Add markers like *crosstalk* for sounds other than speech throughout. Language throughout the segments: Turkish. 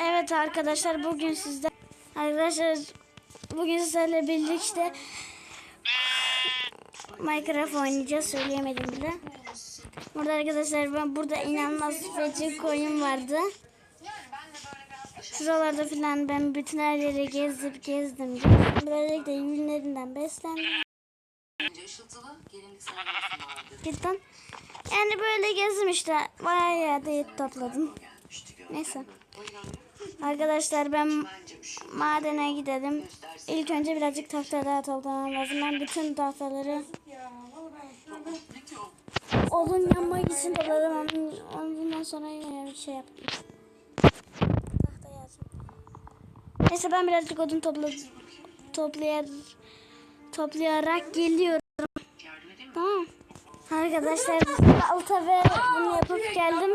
Evet arkadaşlar bugün sizde arkadaşlar bugün sizlerle birlikte Minecraft oynayacağız söyleyemedim bile. Burada arkadaşlar ben burada inanılmaz feci koyun vardı. Şuralarda filan ben bütün her yeri gezdim gezdim. gezdim. Böylelikle yünlerinden beslendim. Cidden. Yani böyle gezdim işte. Bayağı yerde topladım. Neyse. Arkadaşlar ben madene gidelim. İlk önce birazcık tahta daha toplamam lazım. Ben bütün tahtaları odun yanmak için topladım. Ondan sonra yine bir şey yaptım. Tahta yazdım. Neyse ben birazcık odun topla toplayar toplayarak geliyorum. Tamam. Arkadaşlar balta ve bunu yapıp geldim.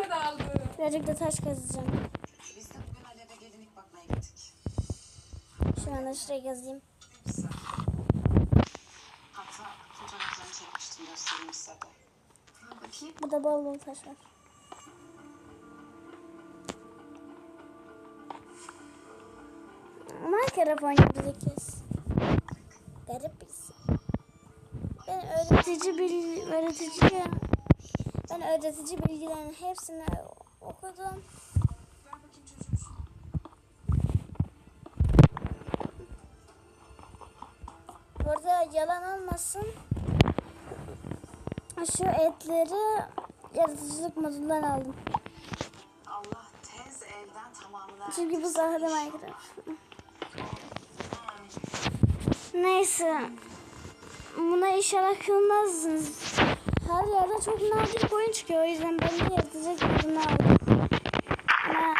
Birazcık da taş kazacağım. Şu anda şuraya yazayım. Hatta fotoğraflarını çekmiştim göstereyim. Ha, bakayım. Burada bol bol taş var. Minecraft kez. Garip birisi. Ben öğretici bil öğretici ben öğretici bilgilerin hepsini okudum. Yalan olmasın. Şu etleri yaratıcılık modundan aldım. Allah tez elden tamamını Çünkü bu sahada Minecraft. Neyse. Buna inşallah kılmazsınız. Her yerde çok nadir koyun çıkıyor. O yüzden ben de yaratıcılık modunu aldım. Ama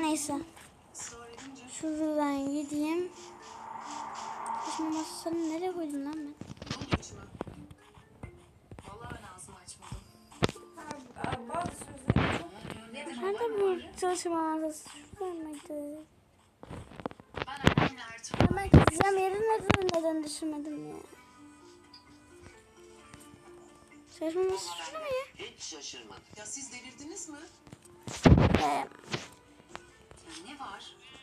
neyse. Şuradan gideyim. Şimdi masasını nereye koydum lan ben? Nerede bu çalışma masası? Şurada mıydı? Ben kızacağım yeri neden, neden düşünmedim ya? Çalışma masası şurada mı ya? Hiç şaşırmadım. Ya siz delirdiniz mi? Var?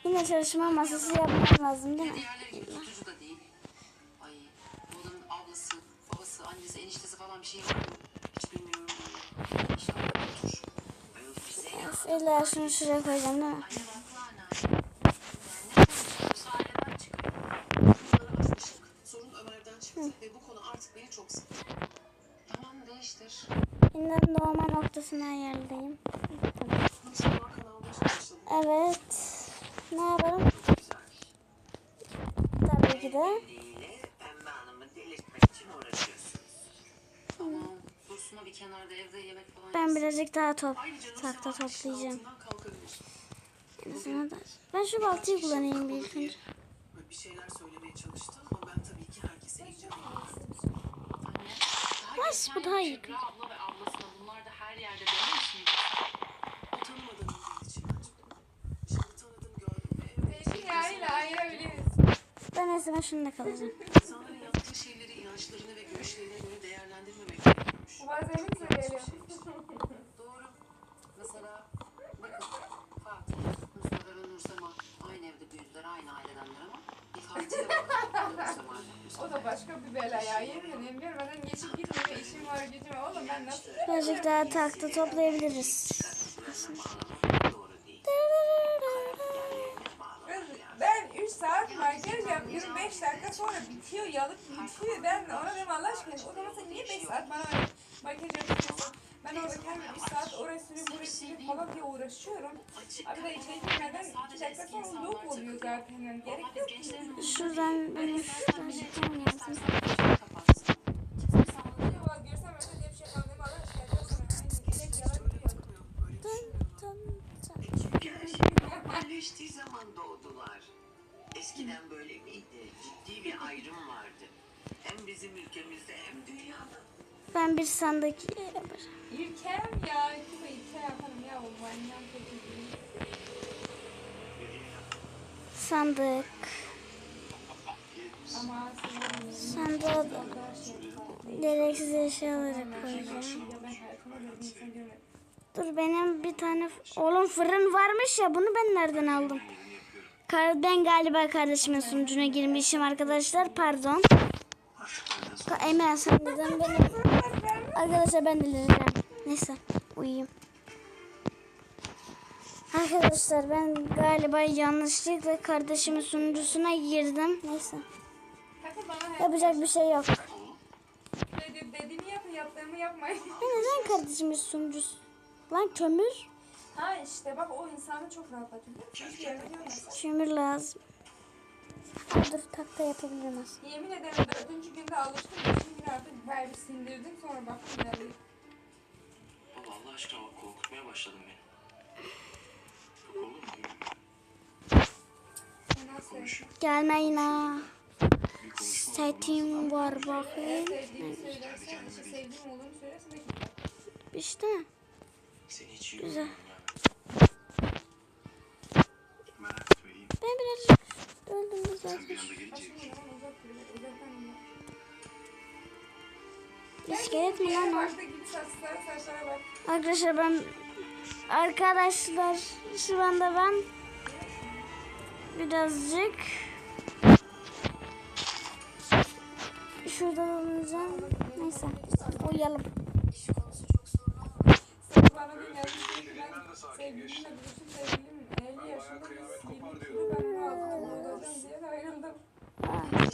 Yine çalışma masası yapmam lazım değil mi? Tutucu da değil. Ay adamın ablası, babası, annesi, eniştesi falan bir şey var mı? Hiç bilmiyorum. İnşallah otur. İlla şunu şuraya koyacağım değil mi? Ve bu konu artık beni çok sıktı. Tamam değiştir. Yeniden doğma noktasına çalışalım. Evet. Ne yapalım? Tabii ki de. Ben birazcık daha top işin toplayacağım. En azından da. Ben şu baltayı kullanayım bir ilk önce. Bir şeyler söylemeye çalıştı Bas, bu daha iyi bildiği için açtım. Şimdi tanıdım gördüm ve değişik yeriyle ayırabiliriz. Ben ben şununla kalacağım. İnsanların yaptığı şeyleri inançlarına ve görüşlerine göre değerlendirmemek gerekiyormuş. Bazen söyleyelim. Doğru. Mesela bakın Fatih, Mustafa ve Nursema aynı evde büyüdüler, aynı ailedenler ama bir. Nursema ile *laughs* O da başka bir bela ya. Yemin ederim görmeden geçip gitmiyor. İşim var gücüm var. Oğlum ben nasıl Birazcık daha tahta toplayabiliriz. Doğru 25 dakika sonra bitiyor yalıp bitiyor. Ben ona dedim Allah aşkına o zaman sen niye 5 saat bana öyle makyaj yapıyorsun? Ben orada kendim bir saat oraya sürüyorum, buraya sürüyorum falan diye uğraşıyorum. Abi da içeri girmeden 2 dakika sonra loop oluyor zaten. Yani gerek yok ki. Şuradan böyle şuradan yansın. Ayrım vardı. Hem bizim ülkemizde hem dünyada. Ben bir sandık yaparım. İlkem ya. Kime ilke yaparım ya. O manyak. Sandık. Ama. Sandığa da gereksiz eşyaları koyacağım. Dur benim bir tane oğlum fırın varmış ya bunu ben nereden aldım? Ben galiba kardeşimin sunucuna girmişim arkadaşlar pardon. Emel sen neden beni... Arkadaşlar ben delireceğim. Neyse uyuyayım. Arkadaşlar ben galiba yanlışlıkla kardeşimin sunucusuna girdim. Neyse. Yapacak bir şey yok. dedi, dediğimi yapın yaptığımı yapmayın. Neden kardeşimin sunucusu? Lan kömür. Ha işte bak o insanı çok rahatlatıyor. Kömür lazım. Dur takta yapabilirim aslında. Yemin ederim dördüncü günde alıştım. Beşinci gün artık her bir sindirdim. Sonra baktım geldi. Baba Allah aşkına bak korkutmaya başladın beni. Yok oğlum. Fena sevdim. Gelmeyin ha. Setim var bakayım. Sevdiğimi söylersen, işte sevdiğim olduğunu söylersen de. İşte. Seni hiç iyi Güzel. yani. Ben biraz öldüm zaten. İskelet mi lan o? Arkadaşlar ben arkadaşlar şu anda ben birazcık şurada dolanacağım. Neyse uyuyalım. Şu konusu çok sorun. Sen bana bir sevgilimle buluşup sevgilim 50 yaşında biz 20 kilo ben bunu aldım. Öldüreceğim diye de ayrıldım.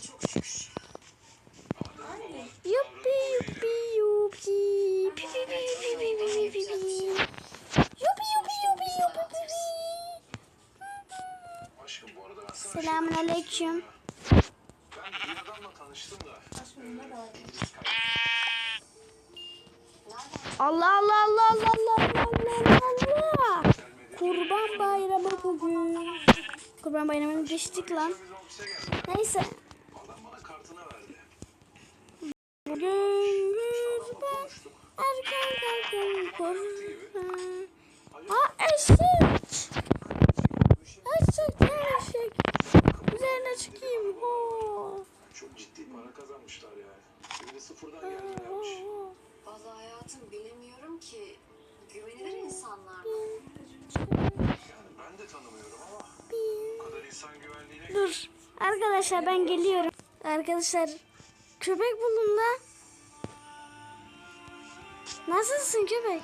Çok şükür. Aynen. Yuppi yuppi yuppi. Pi pi pi pi pi pi pi pi pi. Yuppi yuppi yuppi yuppi pi pi. Bu Selamun aleyküm. Ben bir adamla tanıştım da. Allah Allah Allah Allah Allah Allah. Kurban bayramı bugün. Kurban bayramını geçtik lan. Neyse. Bugün kurban erken kalkın kurban. Aa eşek. Eşek eşek. Üzerine çıkayım. Ho. Çok ciddi para kazanmışlar yani. Şimdi sıfırdan geldilermiş. Vallahi hayatım bilemiyorum ki. Dur. Arkadaşlar ben geliyorum. Arkadaşlar köpek buldum da. Nasılsın köpek?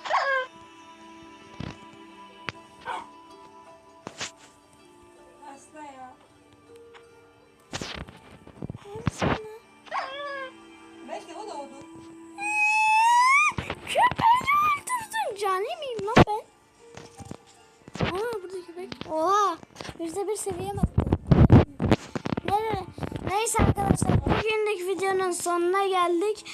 Yüzde bir seviye mi attı? Ne- Neyse arkadaşlar bugünlük videonun sonuna geldik.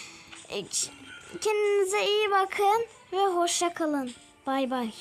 Kendinize iyi bakın ve hoşça kalın. Bay bay.